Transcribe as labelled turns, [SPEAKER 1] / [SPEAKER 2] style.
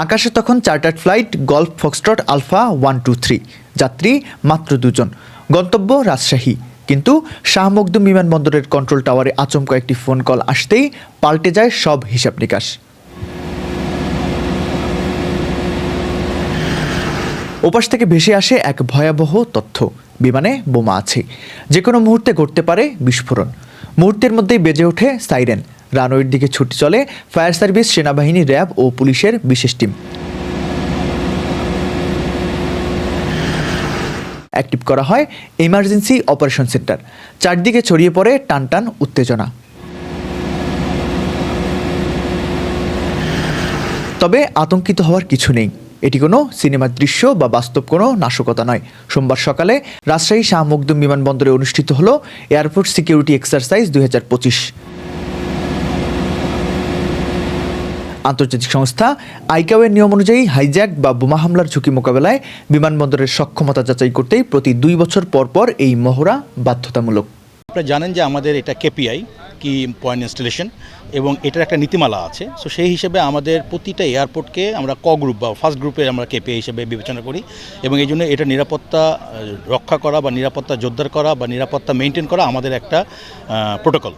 [SPEAKER 1] আকাশে তখন chartered flight, golf foxtrot, alpha one two three, যাত্রী মাত্র দুজন। গন্তব্য রাজশাহী। কিন্তু শাহ বিমানবন্দরের কন্ট্রোল টাওয়ারে আচমকা একটি ফোন কল আসতেই পাল্টে যায় সব হিসাব নিকাশ। ওপাশ থেকে ভেসে আসে এক ভয়াবহ তথ্য। বিমানে বোমা আছে। যে কোনো মুহূর্তে ঘটতে পারে বিস্ফোরণ। মুহূর্তের মধ্যেই বেজে ওঠে সাইরেন। রানওয়ের দিকে ছুটে চলে ফায়ার সার্ভিস, সেনাবাহিনী, র্যাব ও পুলিশের বিশেষ টিম। অ্যাক্টিভ করা হয় ইমার্জেন্সি অপারেশন সেন্টার। চারদিকে ছড়িয়ে পড়ে টানটান উত্তেজনা। তবে আতঙ্কিত হওয়ার কিছু নেই। এটি কোনো সিনেমার দৃশ্য বা বাস্তব কোনো নাশকতা নয়। সোমবার সকালে রাজশাহী শাহ মখদুম বিমানবন্দরে অনুষ্ঠিত হলো এয়ারপোর্ট সিকিউরিটি এক্সারসাইজ দুই হাজার পঁচিশ। আন্তর্জাতিক সংস্থা আইকাওয়ের নিয়ম অনুযায়ী হাইজ্যাক বা বোমা হামলার ঝুঁকি মোকাবেলায় বিমানবন্দরের সক্ষমতা যাচাই করতেই প্রতি দুই বছর পর পর এই মহড়া বাধ্যতামূলক।
[SPEAKER 2] আপনারা জানেন যে আমাদের এটা কেপিআই, কি পয়েন্ট ইনস্টলেশন, এবং এটার একটা নীতিমালা আছে। সো সেই হিসেবে আমাদের প্রতিটা এয়ারপোর্টকে আমরা ক গ্রুপ বা ফার্স্ট গ্রুপে আমরা কেপিআই হিসেবে বিবেচনা করি, এবং এই জন্য এটা নিরাপত্তা রক্ষা করা বা নিরাপত্তা জোরদার করা বা নিরাপত্তা মেনটেন করা আমাদের একটা প্রোটোকল।